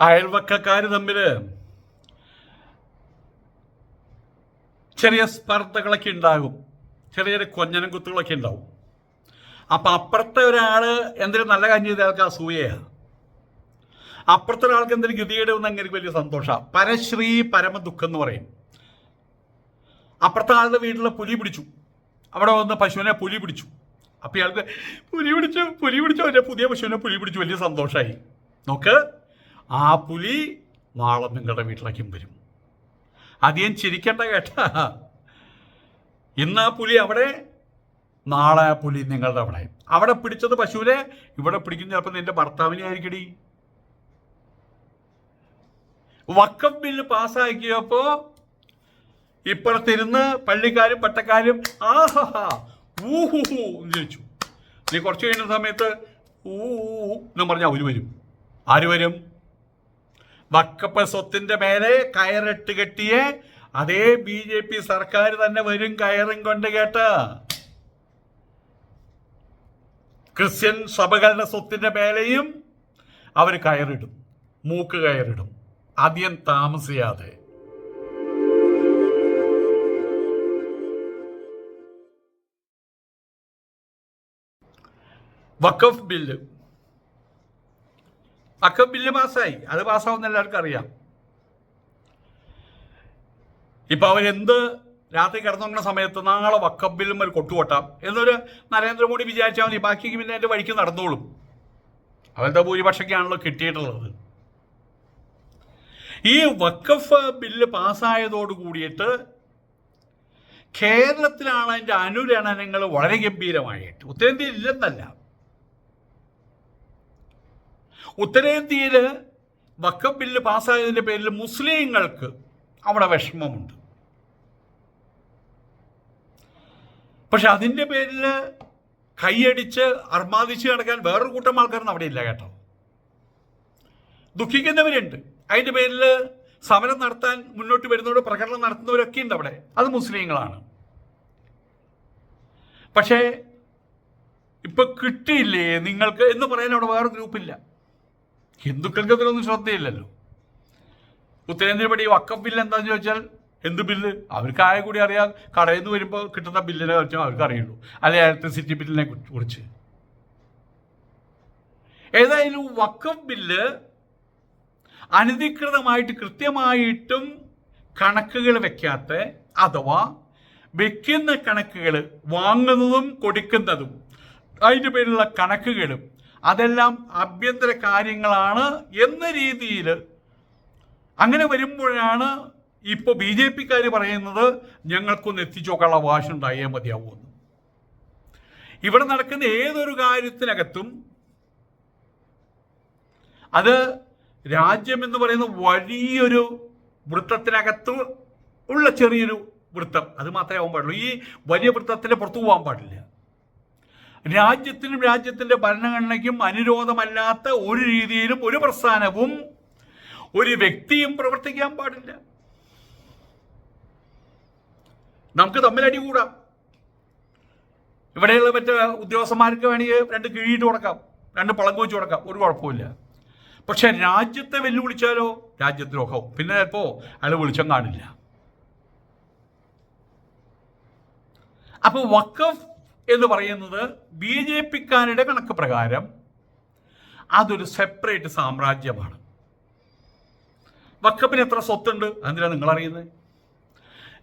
അയൽവക്കക്കാർ തമ്മിൽ ചെറിയ സ്പർദ്ധകളൊക്കെ ഉണ്ടാകും. ചെറിയ ചെറിയ കൊഞ്ഞനം കുത്തുകളൊക്കെ ഉണ്ടാവും. അപ്പം അപ്പുറത്തെ ഒരാൾ എന്തെങ്കിലും നല്ല കാര്യം ചെയ്ത ആൾക്ക് അപ്പുറത്തെ ഒരാൾക്ക് എന്തെങ്കിലും ഗതികേട് വന്ന അങ്ങനെ വലിയ സന്തോഷമാണ് പരശ്രീ പരമദുഃഖം എന്ന് പറയും. അപ്പുറത്തെ ആളുടെ വീട്ടിലെ പുലി പിടിച്ചു. അവിടെ വന്ന് പശുവിനെ പുലി പിടിച്ചു. അപ്പം ഇയാൾക്ക് പുലി പിടിച്ചു പുലി പിടിച്ചു. പുതിയ പശുവിനെ പുലി പിടിച്ചു. വലിയ സന്തോഷമായി നോക്ക്. ആ പുലി നാളെ നിങ്ങളുടെ വീട്ടിലേക്കും വരും. അധികം ചിരിക്കണ്ട കേട്ടാ. ഇന്ന് ആ പുലി അവിടെ നാളെ ആ പുലി നിങ്ങളുടെ അവിടെ. അവിടെ പിടിച്ചത് പശുവിനെ ഇവിടെ പിടിക്കുന്ന ചിലപ്പോൾ നിന്റെ ഭർത്താവിനെ ആയിരിക്കടി. വക്കം ബില്ല് പാസ്സാക്കിയപ്പോ ഇപ്പുറത്തിരുന്ന് പള്ളിക്കാരും പട്ടക്കാരും ആഹാ ഊഹുഹു എന്ന് ചോദിച്ചു. നീ കുറച്ച് കഴിയുന്ന സമയത്ത് ഊ എന്ന് പറഞ്ഞാൽ അവർ വരും. ആര് വരും? വക്കപ്പ സ്വത്തിന്റെ മേലെ കയറിട്ട് കെട്ടിയ അതേ ബി ജെ പി സർക്കാർ തന്നെ വരും കയറും കൊണ്ട് കേട്ട. ക്രിസ്ത്യൻ സഭകളുടെ സ്വത്തിന്റെ മേലെയും അവർ കയറിടും മൂക്ക് കയറിടും അധികം താമസിയാതെ. വഖഫ് ബില്ല് വഖഫ് ബില്ല് പാസ്സായി. അത് പാസ്സാവുന്ന എല്ലാവർക്കും അറിയാം. ഇപ്പൊ അവരെന്ത് രാത്രി കിടന്നുറങ്ങുന്ന സമയത്ത് നാളെ വക്കബിലും ഒരു കൊട്ടുകൊട്ടാം എന്നൊരു നരേന്ദ്രമോദി വിചാരിച്ചാൽ മതി. ബാക്കി പിന്നെ എന്റെ വഴിക്ക് നടന്നോളും. അവരുടെ ഭൂരിപക്ഷക്കാണല്ലോ കിട്ടിയിട്ടുള്ളത്. ഈ വക്കഫ് ബില്ല് പാസ്സായതോട് കൂടിയിട്ട് കേരളത്തിലാണ് അതിന്റെ അനുരണനങ്ങൾ വളരെ ഗംഭീരമായിട്ട്. ഉത്തരേന്ത്യയിൽ ഇല്ലെന്നല്ല. ഉത്തരേന്ത്യയിൽ വക്കം ബില്ല് പാസ്സായതിന്റെ പേരിൽ മുസ്ലിങ്ങൾക്ക് അവിടെ വിഷമമുണ്ട്. പക്ഷെ അതിന്റെ പേരിൽ കൈയടിച്ച് അർമാദിച്ച് കിടക്കാൻ വേറൊരു കൂട്ടം ആൾക്കാരൊന്നും അവിടെ ഇല്ല കേട്ടോ. ദുഃഖിക്കുന്നവരുണ്ട്. അതിന്റെ പേരിൽ സമരം നടത്താൻ മുന്നോട്ട് വരുന്നവർ പ്രകടനം നടത്തുന്നവരൊക്കെ ഉണ്ട് അവിടെ. അത് മുസ്ലിങ്ങളാണ്. പക്ഷേ ഇപ്പൊ കിട്ടിയില്ലേ നിങ്ങൾക്ക് എന്ന് പറയാൻ അവിടെ വേറെ ഗ്രൂപ്പില്ല. ഹിന്ദുക്കൾക്ക് അതിലൊന്നും ശ്രദ്ധയില്ലല്ലോ. ഉത്തരേന്ത്യ പടി വക്കം ബില്ല് എന്താന്ന് ചോദിച്ചാൽ എന്ത് ബില്ല്? അവർക്ക് ആയ കൂടി അറിയാം കടയിൽ നിന്ന് വരുമ്പോൾ കിട്ടുന്ന ബില്ലിനെ കുറിച്ചും അവർക്ക് അറിയുള്ളൂ. അല്ലെ ഇലക്ട്രിസിറ്റി ബില്ലിനെ കുറിച്ച്. ഏതായാലും വക്കം ബില്ല് അനധികൃതമായിട്ട് കൃത്യമായിട്ടും കണക്കുകൾ വെക്കാത്ത അഥവാ വെക്കുന്ന കണക്കുകൾ വാങ്ങുന്നതും കൊടുക്കുന്നതും അതിന്റെ പേരിലുള്ള കണക്കുകളും അതെല്ലാം ആഭ്യന്തര കാര്യങ്ങളാണ് എന്ന രീതിയിൽ അങ്ങനെ വരുമ്പോഴാണ് ഇപ്പോൾ ബി ജെ പിക്കാർ പറയുന്നത് ഞങ്ങൾക്കൊന്ന് എത്തിച്ചു നോക്കാനുള്ള അവകാശം ഉണ്ടായേ മതിയാവുമെന്ന്. ഇവിടെ നടക്കുന്ന ഏതൊരു കാര്യത്തിനകത്തും അത് രാജ്യം എന്ന് പറയുന്ന വലിയൊരു വൃത്തത്തിനകത്ത് ഉള്ള ചെറിയൊരു വൃത്തം. അത് മാത്രമേ ആവാൻ പാടുള്ളൂ. ഈ വലിയ വൃത്തത്തിന് പുറത്തു പോകാൻ പാടില്ല. രാജ്യത്തിനും രാജ്യത്തിന്റെ ഭരണഘടനയ്ക്കും അനുരോധമല്ലാത്ത ഒരു രീതിയിലും ഒരു പ്രസ്ഥാനവും ഒരു വ്യക്തിയും പ്രവർത്തിക്കാൻ പാടില്ല. നമുക്ക് തമ്മിൽ അടി കൂടാം. ഇവിടെയുള്ള മറ്റേ ഉദ്യോഗസ്ഥന്മാർക്ക് വേണമെങ്കിൽ രണ്ട് കിഴിയിട്ട് കൊടുക്കാം രണ്ട് പളങ്ക് വെച്ച് കൊടുക്കാം ഒരു കുഴപ്പമില്ല പക്ഷെ രാജ്യത്തെ വെല്ലുവിളിച്ചാലോ? രാജ്യദ്രോഹവും പിന്നെ ചിലപ്പോൾ അയാൾ വിളിച്ചും കാണില്ല. അപ്പൊ വക്കഫ് എന്ന് പറയുന്നത് ബി ജെ പിക്കാരുടെ കണക്ക് പ്രകാരം അതൊരു സെപ്പറേറ്റ് സാമ്രാജ്യമാണ്. വക്കപ്പിന് എത്ര സ്വത്തുണ്ട്? അതെന്തിനാ നിങ്ങൾ അറിയുന്നത്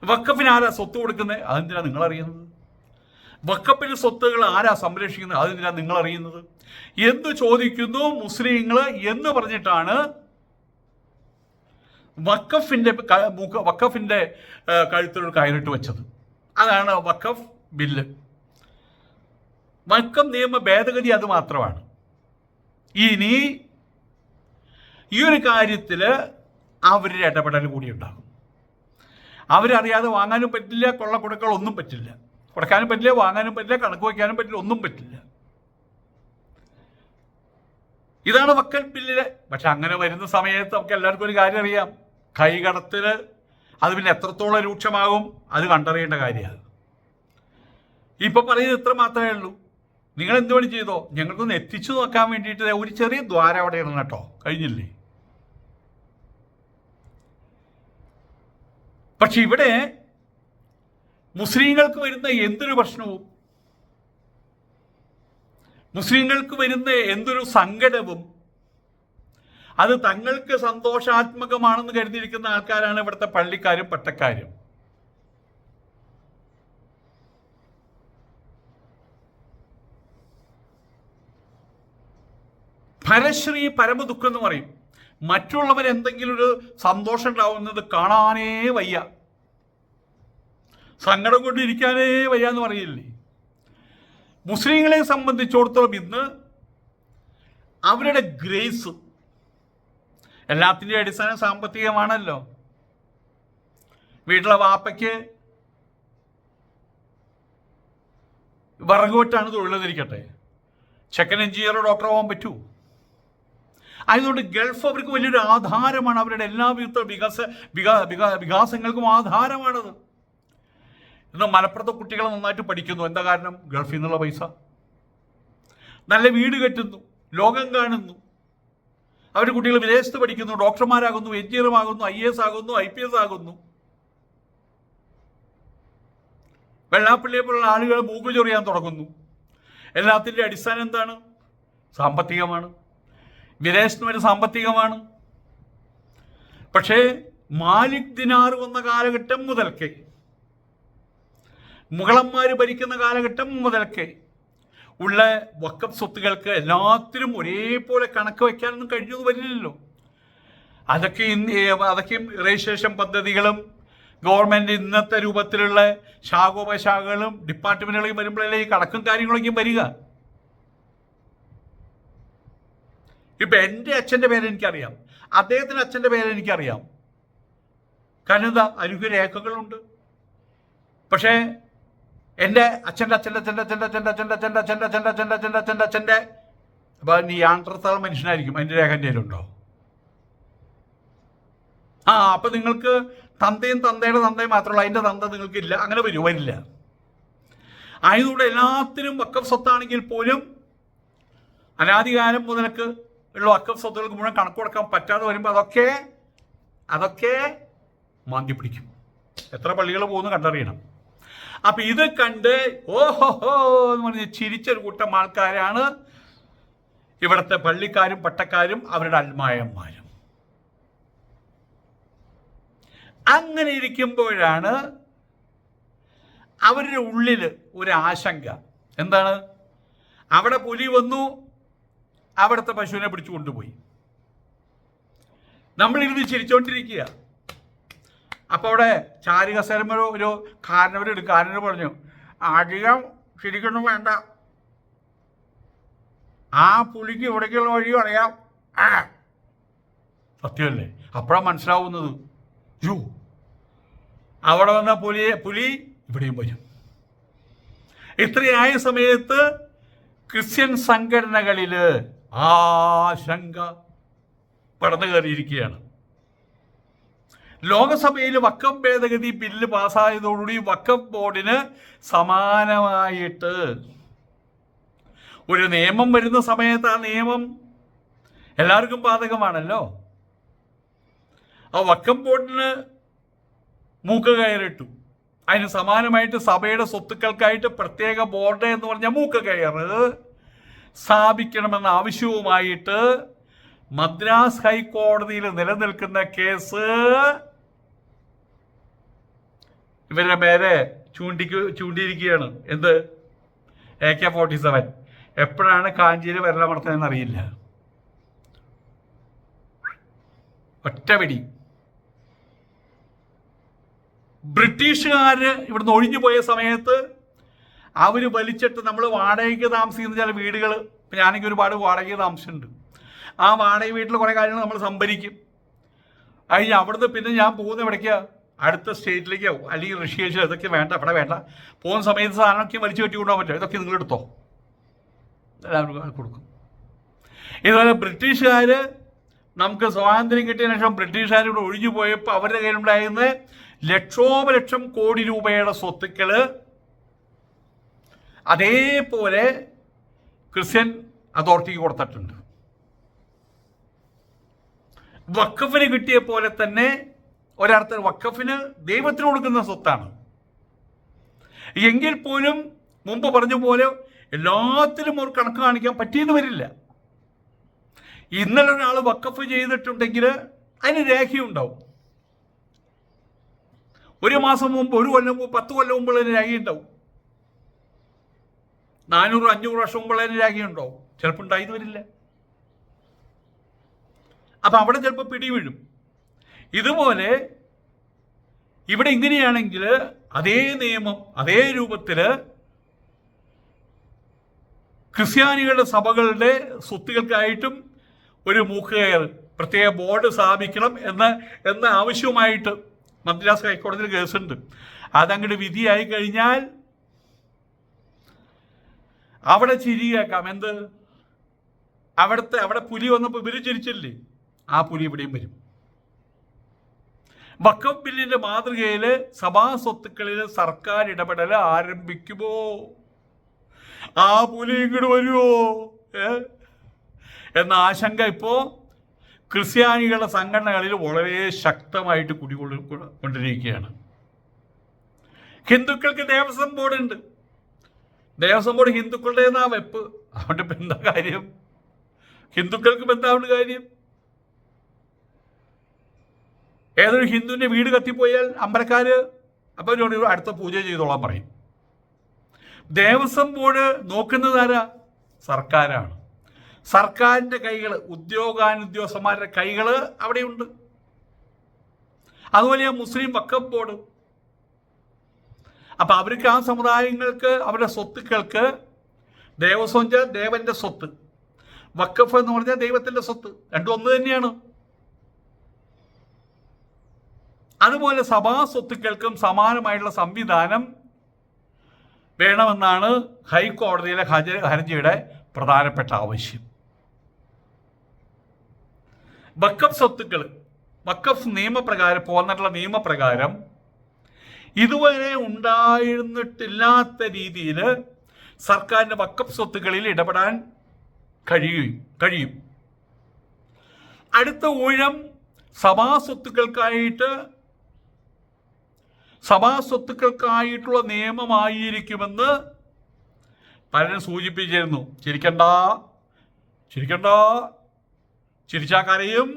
വക്കപ്പിന് ആരാ സ്വത്ത് കൊടുക്കുന്നത് അതെന്തിനാ നിങ്ങൾ അറിയുന്നത് വക്കപ്പിന് സ്വത്തുകൾ ആരാ സംരക്ഷിക്കുന്നത്? അതെന്തിനാ നിങ്ങൾ അറിയുന്നത് എന്ന് ചോദിക്കുന്നു മുസ്ലിങ്ങൾ എന്ന് പറഞ്ഞിട്ടാണ് വക്കഫിന്റെ ആ, കഴുത്തിലൊരു കയറിട്ട് വെച്ചത്. അതാണ് വക്കഫ് ബില്ല്. വക്കം നിയമ ഭേദഗതി അത് മാത്രമാണ്. ഇനി ഈ ഒരു കാര്യത്തിൽ അവരുടെ ഇടപെടൽ കൂടി ഉണ്ടാകും. അവരറിയാതെ വാങ്ങാനും പറ്റില്ല കൊള്ള കൊടുക്കൽ ഒന്നും പറ്റില്ല. കൊടുക്കാനും പറ്റില്ല വാങ്ങാനും പറ്റില്ല കണക്ക് വയ്ക്കാനും പറ്റില്ല ഒന്നും പറ്റില്ല. ഇതാണ് വക്കൽ ബില്ലിൽ പക്ഷെ അങ്ങനെ വരുന്ന സമയത്ത് നമുക്ക് എല്ലാവർക്കും ഒരു കാര്യം അറിയാം. കൈകടത്തിൽ അത് പിന്നെ എത്രത്തോളം രൂക്ഷമാകും അത് കണ്ടറിയേണ്ട കാര്യമാണ്. ഇപ്പൊ പറയുന്നത് ഇത്ര മാത്രമേ ഉള്ളൂ. നിങ്ങൾ എന്തുപണി ചെയ്തോ. ഞങ്ങൾക്കൊന്ന് എത്തിച്ചു നോക്കാൻ വേണ്ടിയിട്ട് ഒരു ചെറിയ ദ്വാരം അവിടെ ഇടണം കേട്ടോ. കഴിഞ്ഞില്ലേ? പക്ഷെ ഇവിടെ മുസ്ലിങ്ങൾക്ക് വരുന്ന എന്തൊരു പ്രശ്നവും? മുസ്ലിങ്ങൾക്ക് വരുന്ന എന്തൊരു സങ്കടവും? അത് തങ്ങൾക്ക് സന്തോഷാത്മകമാണെന്ന് കരുതിയിരിക്കുന്ന ആൾക്കാരാണ് ഇവിടുത്തെ പള്ളിക്കാരും പട്ടക്കാരും. പരശ്രീ പരമദുഃഖം എന്ന് പറയും. മറ്റുള്ളവർ എന്തെങ്കിലും ഒരു സന്തോഷം ഉണ്ടാവുന്നത് കാണാനേ വയ്യ. സങ്കടം കൊണ്ടിരിക്കാനേ വയ്യ എന്ന് പറയില്ലേ? മുസ്ലിങ്ങളെ സംബന്ധിച്ചിടത്തോളം ഇന്ന് അവരുടെ ഗ്രേസ് എല്ലാത്തിന്റെയും അടിസ്ഥാനം സാമ്പത്തികമാണല്ലോ. വീട്ടിലെ വാപ്പയ്ക്ക് വിറകുവെട്ടാണ് തൊഴിലെന്നിരിക്കട്ടെ ചെക്കൻ എഞ്ചിനീയറോ ഡോക്ടറോ ആവാൻ പറ്റൂ. ആയതുകൊണ്ട് ഗൾഫ് അവർക്ക് വലിയൊരു ആധാരമാണ് അവരുടെ എല്ലാ വിധ വികാസ വികാ വികാ വികാസങ്ങൾക്കും ആധാരമാണത് ഇന്ന് മലപ്പുറത്തെ കുട്ടികൾ നന്നായിട്ട് പഠിക്കുന്നു. എന്താ കാരണം? ഗൾഫിൽ നിന്നുള്ള പൈസ. നല്ല വീട് കെട്ടുന്നു. ലോകം കാണുന്നു. അവരുടെ കുട്ടികൾ വിദേശത്ത് പഠിക്കുന്നു. ഡോക്ടർമാരാകുന്നു എഞ്ചിനീയറുമാകുന്നു ഐ എസ് ആകുന്നു ഐ പി എസ് ആകുന്നു. വെള്ളാപ്പള്ളിയെ പോലുള്ള ആളുകൾ മൂക്ക് ചൊറിയാൻ തുടങ്ങുന്നു. എല്ലാത്തിന്റെ അടിസ്ഥാനം എന്താണ്? സാമ്പത്തികമാണ്. വിദേശത്ത് ഒരു സാമ്പത്തികമാണ്. പക്ഷേ മാലിക് ദിനാർ വന്ന കാലഘട്ടം മുതൽക്കേ മുഗളന്മാർ ഭരിക്കുന്ന കാലഘട്ടം മുതൽക്കേ ഉള്ള വക്കഫ് സ്വത്തുകൾക്ക് എല്ലാത്തിനും ഒരേപോലെ കണക്ക് വയ്ക്കാനൊന്നും കഴിഞ്ഞു വരില്ലല്ലോ. അതൊക്കെ ഇന്ന് അതൊക്കെയും രജിസ്ട്രേഷൻ പദ്ധതികളും ഗവൺമെന്റ് ഇന്നത്തെ രൂപത്തിലുള്ള ശാഖോപശാഖകളും ഡിപ്പാർട്ട്മെന്റുകളും വരുമ്പോഴല്ലേ ഈ കണക്കും കാര്യങ്ങളൊക്കെയും വരിക? ഇപ്പം എന്റെ അച്ഛന്റെ പേര് എനിക്കറിയാം അദ്ദേഹത്തിന്റെ അച്ഛന്റെ പേര് എനിക്കറിയാം കാരണം എന്താ അനുഗ്രഹ രേഖകളുണ്ട് പക്ഷേ എന്റെ അച്ഛന്റെ അച്ഛന്റെ അച്ഛന്റെ അച്ഛന്റെ അച്ഛന്റെ അച്ഛന്റെ അച്ഛന്റെ അച്ഛന്റെ അച്ഛന്റെ അച്ഛന്റെ അച്ഛന്റെ അച്ഛന്റെ അച്ഛന്റെ അപ്പോൾ നീ യാന്ത്രത്താൾ മനുഷ്യനായിരിക്കും അതിന്റെ രേഖ എന്റെ കയ്യിലുണ്ടോ ആ അപ്പം നിങ്ങൾക്ക് തന്തയും തന്തയുടെ തന്തയും മാത്രമല്ല അതിന്റെ തന്ത നിങ്ങൾക്കില്ല അങ്ങനെ വരും വരില്ല ആയതുകൊണ്ട് എല്ലാത്തിനും വക്കം സ്വത്താണെങ്കിൽ പോലും അനാദികാലം മുതൽക്ക് ഉള്ള അക്കം സ്വത്തുകൾക്ക് മുഴുവൻ കണക്ക് കൊടുക്കാൻ പറ്റാതെ വരുമ്പോൾ അതൊക്കെ അതൊക്കെ മാന്തി പിടിക്കും. എത്ര പള്ളികൾ പോകുന്നു കണ്ടറിയണം. അപ്പൊ ഇത് കണ്ട് ഓഹോ എന്ന് പറഞ്ഞ് ചിരിച്ചൊരു കൂട്ടം ആൾക്കാരാണ് ഇവിടുത്തെ പള്ളിക്കാരും പട്ടക്കാരും അവരുടെ അൽമായന്മാരും. അങ്ങനെ ഇരിക്കുമ്പോഴാണ് അവരുടെ ഉള്ളിൽ ഒരു ആശങ്ക എന്താണ്? അവിടെ പുലി വന്നു അവിടുത്തെ പശുവിനെ പിടിച്ചു കൊണ്ടുപോയി. നമ്മളിരുന്ന് ചിരിച്ചോണ്ടിരിക്കുക. അപ്പോൾ അവിടെ ചാരുകസേരമൊരു ഒരു കാരണവരുണ്ട് കാരണവർ പറഞ്ഞു അധികം ചിരിക്കൊന്നും വേണ്ട. ആ പുലിക്ക് ഇവിടേക്കുള്ള വഴി അറിയാം സത്യമല്ലേ? അപ്പോഴാണ് മനസ്സിലാവുന്നത്. യോ അവിടെ വന്ന പുലി പുലി ഇവിടെയും വരും. ഇത്രയായ സമയത്ത് ക്രിസ്ത്യൻ സംഘടനകളിൽ ആശങ്ക പടന്നു കയറിയിരിക്കുകയാണ്. ലോകസഭയിൽ വക്കം ഭേദഗതി ബില്ല് പാസ്സായതോടുകൂടി വക്കം ബോർഡിന് സമാനമായിട്ട് ഒരു നിയമം വരുന്ന സമയത്ത് ആ നിയമം എല്ലാവർക്കും ബാധകമാണല്ലോ? ആ വക്കം ബോർഡിന് മൂക്ക് കയറിട്ടു അതിന് സമാനമായിട്ട് സഭയുടെ സ്വത്തുക്കൾക്കായിട്ട് പ്രത്യേക ബോർഡ് എന്ന് പറഞ്ഞ മൂക്ക് കയറ്. സ്ഥാപിക്കണമെന്ന ആവശ്യവുമായിട്ട് മദ്രാസ് ഹൈക്കോടതിയിൽ നിലനിൽക്കുന്ന കേസ് ഇവരുടെ പേരെ ചൂണ്ടിക്ക് ചൂണ്ടിയിരിക്കുകയാണ്. എന്ത്? എ കെ ഫോർട്ടി സെവൻ എപ്പോഴാണ് കാഞ്ചിയിൽ വിരലമർത്തുന്നതെന്ന് അറിയില്ല. ഒറ്റപിടി. ബ്രിട്ടീഷുകാര് ഇവിടുന്ന് ഒഴിഞ്ഞു പോയ സമയത്ത് അവർ വലിച്ചിട്ട് നമ്മൾ വാടകയ്ക്ക് താമസിക്കുന്ന ചില വീടുകൾ ഇപ്പം ഞാനെങ്കിൽ ഒരുപാട് വാടകയ്ക്ക് താമസിച്ചിട്ടുണ്ട്. ആ വാടക വീട്ടിൽ കുറേ കാര്യങ്ങൾ നമ്മൾ സംഭരിക്കും. കഴിഞ്ഞ് അവിടുന്ന് പിന്നെ ഞാൻ പോകുന്ന ഇവിടേക്ക് അടുത്ത സ്റ്റേറ്റിലേക്കോ അല്ലെങ്കിൽ ഋഷികേശോ ഇതൊക്കെ വേണ്ട അവിടെ വേണ്ട. പോകുന്ന സമയത്ത് സാധനമൊക്കെ വലിച്ചു കെട്ടി കൊണ്ടുപോകാൻ ഇതൊക്കെ നിങ്ങൾ എടുത്തോ? എല്ലാവർക്കും കൊടുക്കും. ഇതുപോലെ ബ്രിട്ടീഷുകാർ നമുക്ക് സ്വാതന്ത്ര്യം കിട്ടിയ ശേഷം ബ്രിട്ടീഷുകാർ ഇവിടെ ഒഴിഞ്ഞു പോയപ്പോൾ അവരുടെ കയ്യിലുണ്ടായിരുന്ന ലക്ഷോപലക്ഷം കോടി രൂപയുടെ സ്വത്തുക്കൾ അതേപോലെ ക്രിസ്ത്യൻ അതോറിറ്റിക്ക് കൊടുത്തിട്ടുണ്ട്. വക്കഫിന് കിട്ടിയ പോലെ തന്നെ ഒരർത്ഥം വക്കഫിന് ദൈവത്തിന് കൊടുക്കുന്ന സ്വത്താണ്. എങ്കിൽ പോലും മുമ്പ് പറഞ്ഞ പോലെ എല്ലാത്തിലും ഒരു കണക്ക് കാണിക്കാൻ പറ്റിയെന്ന് വരില്ല. ഇന്നലെ ഒരാൾ വക്കഫ് ചെയ്തിട്ടുണ്ടെങ്കിൽ അതിന് രേഖയുണ്ടാവും. ഒരു മാസം മുമ്പ് ഒരു കൊല്ലം മുമ്പ് പത്ത് കൊല്ലം മുമ്പ് അതിന് രേഖയുണ്ടാവും. നാനൂറ് അഞ്ഞൂറ് വർഷം മുമ്പ് അതിന് രേഖയുണ്ടാവും ചിലപ്പോൾ ഉണ്ടായിന്ന് വരില്ല. അപ്പം അവിടെ ചിലപ്പോൾ പിടി വീഴും ഇതുപോലെ ഇവിടെ ഇങ്ങനെയാണെങ്കിൽ അതേ നിയമം അതേ രൂപത്തിൽ ക്രിസ്ത്യാനികളുടെ സഭകളുടെ സ്വത്തുകൾക്കായിട്ടും ഒരു മൂക്കുകയർ പ്രത്യേക ബോർഡ് സ്ഥാപിക്കണം എന്ന് എന്ന ആവശ്യവുമായിട്ട് മദ്രാസ് ഹൈക്കോടതിയിൽ കേസുണ്ട്. അതങ്ങോട്ട് വിധിയായി കഴിഞ്ഞാൽ അവിടെ ചിരി കേൾക്കാം. എന്ത്? അവിടുത്തെ അവിടെ പുലി വന്നപ്പോൾ ഇവർ ചിരിച്ചില്ലേ? ആ പുലി ഇവിടെയും വരും. വക്കം ബില്ലിന്റെ മാതൃകയിൽ സഭാ സ്വത്തുക്കളിൽ സർക്കാർ ഇടപെടൽ ആരംഭിക്കുമോ? ആ പുലി ഇങ്ങോട്ട് വരുമോ എന്ന ആശങ്ക ഇപ്പോ ക്രിസ്ത്യാനികളുടെ സംഘടനകളിൽ വളരെ ശക്തമായിട്ട് കുടികൊള്ളു ഹിന്ദുക്കൾക്ക് ദേവസ്വം ബോർഡ് ഉണ്ട് ദേവസ്വം ബോർഡ് ഹിന്ദുക്കളുടെ ആ വെപ്പ്? അതുകൊണ്ട് ഇപ്പം എന്താ കാര്യം? ഹിന്ദുക്കൾക്കും എന്താ എന്താണ് കാര്യം? ഏതൊരു ഹിന്ദുവിന്റെ വീട് കത്തിപ്പോയാൽ അമ്പലക്കാര് അപ്പം ജോണി അടുത്ത പൂജ ചെയ്തോളാൻ പറയും. ദേവസ്വം ബോർഡ് നോക്കുന്നതാരാ സർക്കാരാണ്. സർക്കാരിന്റെ കൈകൾ ഉദ്യോഗാനുദ്യോഗസ്ഥന്മാരുടെ കൈകൾ അവിടെയുണ്ട്. അതുപോലെ മുസ്ലിം വക്കഫ് ബോർഡ് അപ്പം അവർക്ക് ആ സമുദായങ്ങൾക്ക് അവരുടെ സ്വത്തുക്കൾക്ക് ദേവസ്വം ദേവന്റെ സ്വത്ത്. വക്കഫ് എന്ന് പറഞ്ഞാൽ ദൈവത്തിന്റെ സ്വത്ത്. രണ്ടും ഒന്ന് തന്നെയാണ്. അതുപോലെ സഭാ സ്വത്തുക്കൾക്കും സമാനമായിട്ടുള്ള സംവിധാനം വേണമെന്നാണ് ഹൈക്കോടതിയിലെ ഹജ ഹർജിയുടെ പ്രധാനപ്പെട്ട ആവശ്യം. വക്കഫ് സ്വത്തുക്കൾ വക്കഫ് നിയമപ്രകാരം പോന്നിട്ടുള്ള നിയമപ്രകാരം ഇതുവരെ ഉണ്ടായിരുന്നിട്ടില്ലാത്ത രീതിയിൽ സർക്കാരിന്റെ വക്കപ്പ് സ്വത്തുക്കളിൽ ഇടപെടാൻ കഴിയും കഴിയും. അടുത്ത ഊഴം സഭാ സ്വത്തുക്കൾക്കായിട്ട് സഭാ സ്വത്തുക്കൾക്കായിട്ടുള്ള നിയമമായിരിക്കുമെന്ന് പലരും സൂചിപ്പിച്ചിരുന്നു. ചിരിക്കണ്ട ചിരിക്കണ്ട ചിരിച്ചാ കരയും.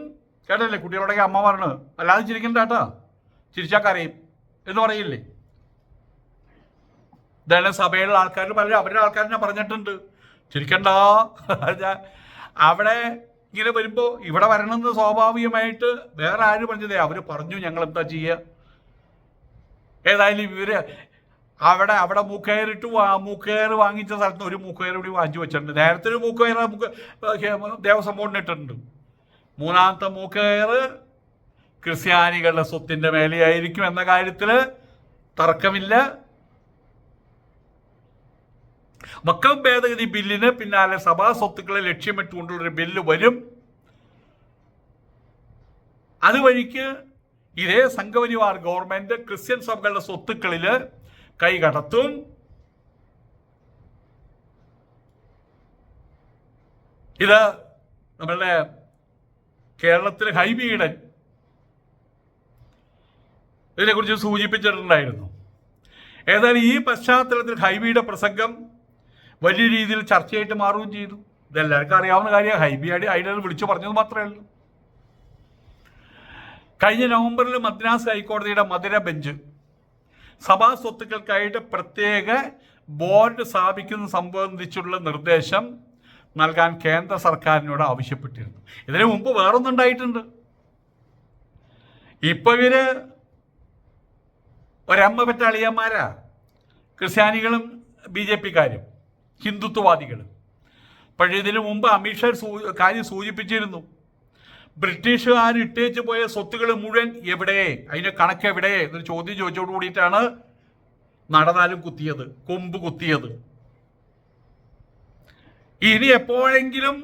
കേട്ടല്ലേ കുട്ടികളുടെ അമ്മ പറഞ്ഞു അല്ലാതെ ചിരിക്കണ്ട കേട്ടാ. ചിരിച്ചാ എന്ന് പറയില്ലേ? ഇതാണ് സഭയിലുള്ള ആൾക്കാർ പലരും അവരുടെ ആൾക്കാർ ഞാൻ പറഞ്ഞിട്ടുണ്ട്. ചിരിക്കണ്ട. അവിടെ ഇങ്ങനെ വരുമ്പോൾ ഇവിടെ വരണമെന്ന് സ്വാഭാവികമായിട്ട് വേറെ ആരും പറഞ്ഞതേ അവർ പറഞ്ഞു ഞങ്ങൾ എന്താ ചെയ്യുക ഏതായാലും ഇവർ അവിടെ അവിടെ മൂക്കയറിട്ട് മൂക്കയർ വാങ്ങിച്ച സ്ഥലത്ത് ഒരു മൂക്കയർ കൂടി വാങ്ങിച്ചു വെച്ചിട്ടുണ്ട്. നേരത്തെ ഒരു മൂക്കയർ ദേവസ്വം ബോർഡിന് മൂന്നാമത്തെ മൂക്കയർ ക്രിസ്ത്യാനികളുടെ സ്വത്തിന്റെ മേലെയായിരിക്കും എന്ന കാര്യത്തിൽ തർക്കമില്ല. മക്കം ഭേദഗതി ബില്ലിന് പിന്നാലെ സഭാ സ്വത്തുക്കളെ ലക്ഷ്യമിട്ടുകൊണ്ടുള്ളൊരു ബില്ല് വരും. അതുവഴിക്ക് ഇതേ സംഘപരിവാർ ഗവൺമെന്റ് ക്രിസ്ത്യൻ സഭകളുടെ സ്വത്തുക്കളിൽ കൈകടത്തും ഇത് നമ്മളുടെ കേരളത്തിലെ ഹൈബീഡൻ ഇതിനെക്കുറിച്ച് സൂചിപ്പിച്ചിട്ടുണ്ടായിരുന്നു. ഏതായാലും ഈ പശ്ചാത്തലത്തിൽ ഹൈബിയുടെ പ്രസംഗം വലിയ രീതിയിൽ ചർച്ചയായിട്ട് മാറുകയും ചെയ്തു. ഇതെല്ലാവർക്കും അറിയാവുന്ന കാര്യമാണ്. ഹൈബി ഐഡൽ വിളിച്ചു പറഞ്ഞത് മാത്രമേ ഉള്ളൂ. കഴിഞ്ഞ നവംബറിൽ മദ്രാസ് ഹൈക്കോടതിയുടെ മധുര ബെഞ്ച് സഭാ സ്വത്തുക്കൾക്കായിട്ട് പ്രത്യേക ബോർഡ് സ്ഥാപിക്കുന്ന സംബന്ധിച്ചുള്ള നിർദ്ദേശം നൽകാൻ കേന്ദ്ര സർക്കാരിനോട് ആവശ്യപ്പെട്ടിരുന്നു. ഇതിനു മുമ്പ് വേറൊന്നുണ്ടായിട്ടുണ്ട് ഇപ്പൊ ഇവർ ഒരമ്മ പെറ്റ അളിയന്മാരാ ക്രിസ്ത്യാനികളും ബി ജെ പിക്കാരും ഹിന്ദുത്വവാദികളും. പക്ഷേ ഇതിനു മുമ്പ് അമിത്ഷാ കാര്യം സൂചിപ്പിച്ചിരുന്നു. ബ്രിട്ടീഷുകാർ ഇട്ടേച്ച് പോയ സ്വത്തുകൾ മുഴുവൻ എവിടെ? അതിന്റെ കണക്ക് എവിടെ? എന്നൊരു ചോദ്യം ചോദിച്ചോട് കൂടിയിട്ടാണ് നടന്നാലും കുത്തിയത് കൊമ്പ് കുത്തിയത്. ഇനി എപ്പോഴെങ്കിലും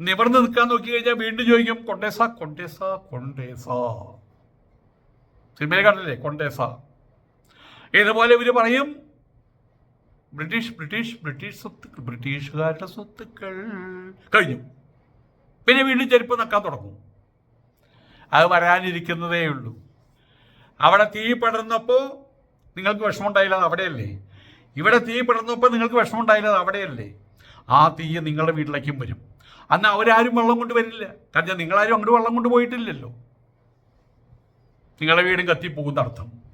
നിവർന്ന് നിൽക്കാൻ നോക്കി കഴിഞ്ഞാൽ വീണ്ടും ചോദിക്കും കൊണ്ടേസ കൊണ്ടേസ കൊണ്ടേസ. സിനിമയിൽ കണ്ടില്ലേ കൊണ്ടേസ? ഇതുപോലെ ഇവർ പറയും? ബ്രിട്ടീഷ് ബ്രിട്ടീഷ് ബ്രിട്ടീഷ് സ്വത്തുക്കൾ ബ്രിട്ടീഷുകാരുടെ സ്വത്തുക്കൾ. കഴിഞ്ഞു. പിന്നെ വീണ്ടും ചെരുപ്പ് നക്കാൻ തുടങ്ങും. അത് വരാനിരിക്കുന്നതേ ഉള്ളൂ. അവിടെ തീ പടർന്നപ്പോൾ നിങ്ങൾക്ക് വിഷമം ഉണ്ടായില്ല അത് അവിടെയല്ലേ? ഇവിടെ തീ പടർന്നപ്പോൾ നിങ്ങൾക്ക് വിഷമം ഉണ്ടായില്ല അത് അവിടെയല്ലേ? ആ തീ നിങ്ങളുടെ വീട്ടിലേക്കും വരും. അന്ന് അവരാരും വെള്ളം കൊണ്ട് വരില്ല. കാരണം നിങ്ങളാരും അങ്ങോട്ട് വെള്ളം കൊണ്ട് പോയിട്ടില്ലല്ലോ. നിങ്ങളുടെ വീടും കത്തിപ്പോകുന്ന അർത്ഥം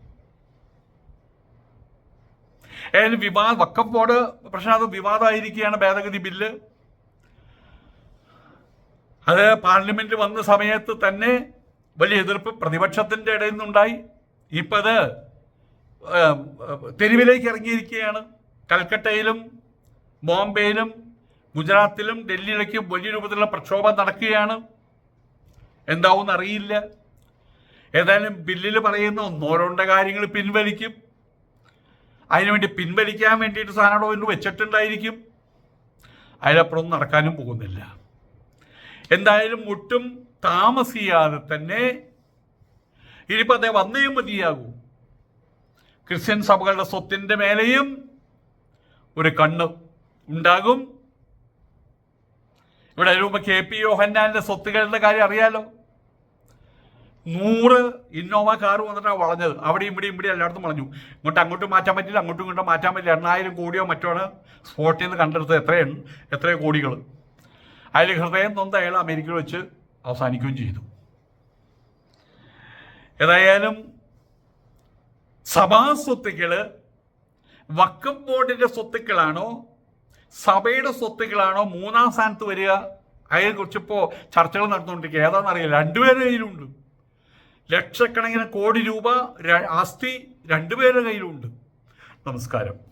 ഏതായാലും വിവാദ വക്കം ബോർഡ് പ്രശ്നം അത് വിവാദമായിരിക്കുകയാണ് ഭേദഗതി ബില്ല്. അത് പാർലമെന്റിൽ വന്ന സമയത്ത് തന്നെ വലിയ എതിർപ്പ് പ്രതിപക്ഷത്തിന്റെ ഇടയിൽ നിന്നുണ്ടായി. ഇപ്പം അത് തെരുവിലേക്ക് ഇറങ്ങിയിരിക്കുകയാണ്. കൽക്കട്ടയിലും ബോംബെയിലും ഗുജറാത്തിലും ഡൽഹിയിലേക്കും വലിയ രൂപത്തിലുള്ള പ്രക്ഷോഭം നടക്കുകയാണ്. എന്താവും അറിയില്ല ഏതായാലും ബില്ലിൽ പറയുന്ന ഒന്നോ രണ്ടോ കാര്യങ്ങൾ പിൻവലിക്കും. അതിനുവേണ്ടി പിൻവലിക്കാൻ വേണ്ടിയിട്ട് ഒന്ന് വെച്ചിട്ടുണ്ടായിരിക്കും. അതിലപ്പുറം നടക്കാനും പോകുന്നില്ല. എന്തായാലും ഒട്ടും താമസിയാതെ തന്നെ ഇനിയിപ്പോൾ അതേ വന്നേ മതിയാകൂ ക്രിസ്ത്യൻ സഭകളുടെ സ്വത്തിന്റെ മേലെയും ഒരു കണ്ണ് ഉണ്ടാകും. ഇവിടെ രൂപ കെ പി യോഹന്നാലിന്റെ സ്വത്തുകളുടെ കാര്യം അറിയാലോ. നൂറ് ഇന്നോവ കാർ വന്നിട്ടാണ് വളഞ്ഞത്. അവിടെ ഇവിടെ ഇവിടെ എല്ലായിടത്തും വളഞ്ഞു. ഇങ്ങോട്ട് അങ്ങോട്ടും മാറ്റാൻ പറ്റില്ല അങ്ങോട്ടും ഇങ്ങോട്ടും മാറ്റാൻ പറ്റില്ല. എണ്ണായിരം കോടിയോ മറ്റോ ആണ് സ്പോട്ടിൽ നിന്ന് കണ്ടെടുത്തത്. എത്രയാണ് എത്രയോ കോടികൾ അതിൽ ഹൃദയം നൊന്ത അയാൾ അമേരിക്കയിൽ വെച്ച് അവസാനിക്കുകയും ചെയ്തു. ഏതായാലും സഭാ സ്വത്തുക്കൾ വക്കം ബോർഡിന്റെ സ്വത്തുക്കളാണോ സഭയുടെ സ്വത്തുക്കളാണോ മൂന്നാം സ്ഥാനത്ത് വരിക? അതിനെക്കുറിച്ച് ഇപ്പോൾ ചർച്ചകൾ നടന്നുകൊണ്ടിരിക്കുക ഏതാണെന്ന് അറിയില്ല. രണ്ടുപേരുടെ കയ്യിലുണ്ട്. ലക്ഷക്കണക്കിന് കോടി രൂപ ആസ്തി രണ്ടുപേരുടെ കയ്യിലുണ്ട്. നമസ്കാരം.